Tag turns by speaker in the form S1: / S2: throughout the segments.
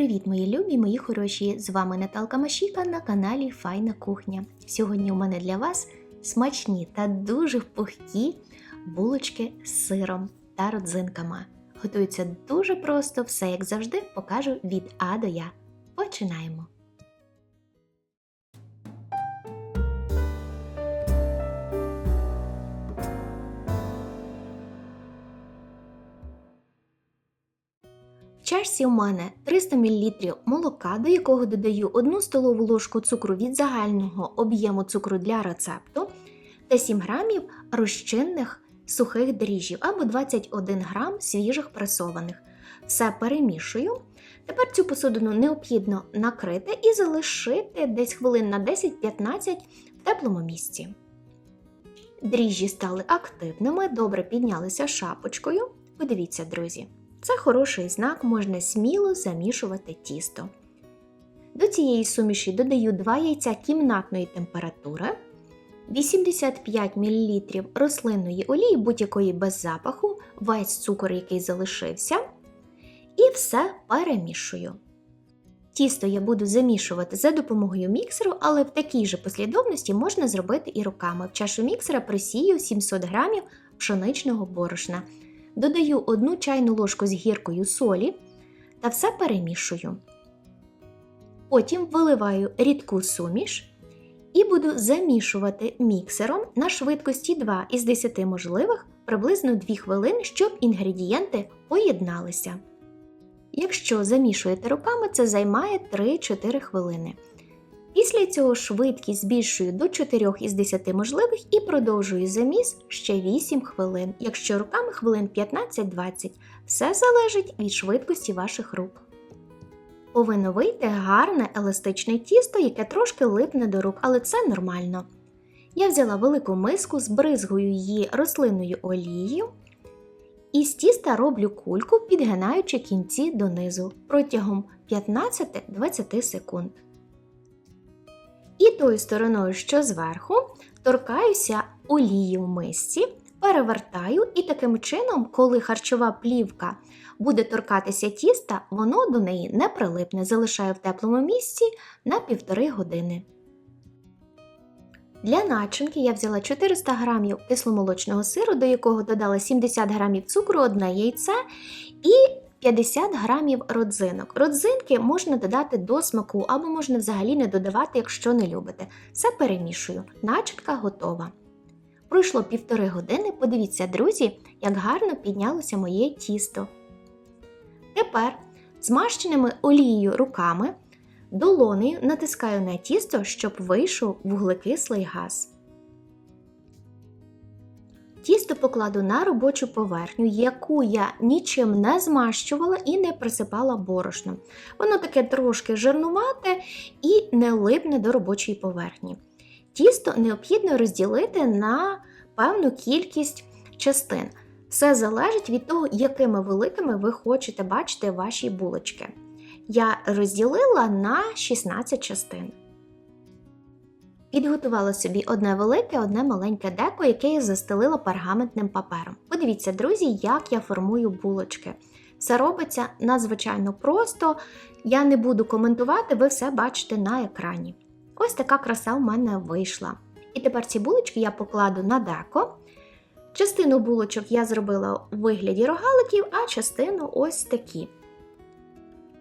S1: Привіт, мої любі, мої хороші! З вами Наталка Машіка на каналі Файна Кухня. Сьогодні у мене для вас смачні та дуже пухкі булочки з сиром та родзинками. Готуються дуже просто, все як завжди, покажу від А до Я. Починаємо! Чашці у мене 300 мл молока, до якого додаю 1 столову ложку цукру від загального об'єму цукру для рецепту та 7 грамів розчинних сухих дріжджів або 21 грам свіжих пресованих. Все перемішую. Тепер цю посудину необхідно накрити і залишити десь хвилин на 10-15 в теплому місці. Дріжджі стали активними, добре піднялися шапочкою. Подивіться, друзі. Це хороший знак, можна сміло замішувати тісто. До цієї суміші додаю 2 яйця кімнатної температури, 85 мл рослинної олії, будь-якої без запаху, весь цукор, який залишився, і все перемішую. Тісто я буду замішувати за допомогою міксеру, але в такій же послідовності можна зробити і руками. В чашу міксера просію 700 г пшеничного борошна. Додаю 1 чайну ложку з гіркою солі та все перемішую. Потім виливаю рідку суміш і буду замішувати міксером на швидкості 2 із 10 можливих приблизно 2 хвилини, щоб інгредієнти поєдналися. Якщо замішуєте руками, це займає 3-4 хвилини. Після цього швидкість збільшую до 4 із 10 можливих і продовжую заміс ще 8 хвилин, якщо руками хвилин 15-20. Все залежить від швидкості ваших рук. Повинно вийти гарне еластичне тісто, яке трошки липне до рук, але це нормально. Я взяла велику миску, збризгую її рослинною олією. І з тіста роблю кульку, підгинаючи кінці донизу протягом 15-20 секунд. І тою стороною, що зверху, торкаюся олії в мисці, перевертаю, і таким чином, коли харчова плівка буде торкатися тіста, воно до неї не прилипне, залишаю в теплому місці на півтори години. Для начинки я взяла 400 г кисломолочного сиру, до якого додала 70 г цукру, одне яйце і 50 грамів родзинок. Родзинки можна додати до смаку або можна взагалі не додавати, якщо не любите. Все перемішую. Начинка готова. Пройшло півтори години. Подивіться, друзі, як гарно піднялося моє тісто. Тепер змащеними олією руками долонею натискаю на тісто, щоб вийшов вуглекислий газ. Тісто покладу на робочу поверхню, яку я нічим не змащувала і не присипала борошном. Воно таке трошки жирнувате і не липне до робочої поверхні. Тісто необхідно розділити на певну кількість частин. Все залежить від того, якими великими ви хочете бачити ваші булочки. Я розділила на 16 частин. Підготувала собі одне велике, одне маленьке деко, яке я застелила пергаментним папером. Подивіться, друзі, як я формую булочки. Все робиться надзвичайно просто. Я не буду коментувати, ви все бачите на екрані. Ось така краса в мене вийшла. І тепер ці булочки я покладу на деко. Частину булочок я зробила у вигляді рогаликів, а частину ось такі.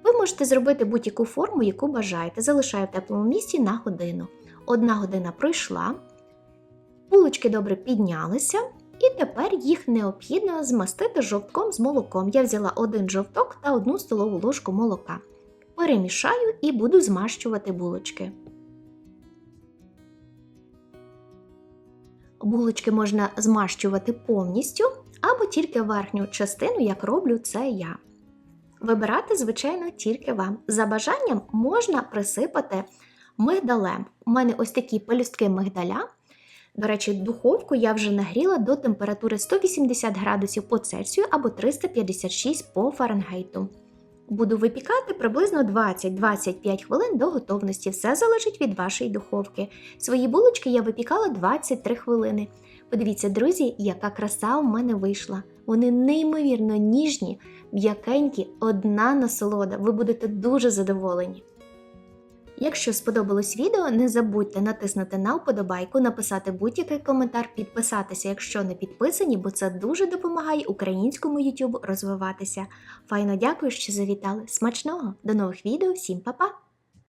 S1: Ви можете зробити будь-яку форму, яку бажаєте. Залишаю в теплому місці на годину. Одна година пройшла, булочки добре піднялися, і тепер їх необхідно змастити жовтком з молоком. Я взяла один жовток та одну столову ложку молока. Перемішаю і буду змащувати булочки. Булочки можна змащувати повністю або тільки верхню частину, як роблю це я. Вибирати, звичайно, тільки вам. За бажанням можна присипати мигдалем. У мене ось такі пелюстки мигдаля. До речі, духовку я вже нагріла до температури 180 градусів по Цельсію або 356 по Фаренгейту. Буду випікати приблизно 20-25 хвилин до готовності. Все залежить від вашої духовки. Свої булочки я випікала 23 хвилини. Подивіться, друзі, яка краса у мене вийшла. Вони неймовірно ніжні, м'якенькі, одна насолода. Ви будете дуже задоволені. Якщо сподобалось відео, не забудьте натиснути на вподобайку, написати будь-який коментар, підписатися, якщо не підписані, бо це дуже допомагає українському YouTube розвиватися. Файно дякую, що завітали. Смачного! До нових відео, всім па-па!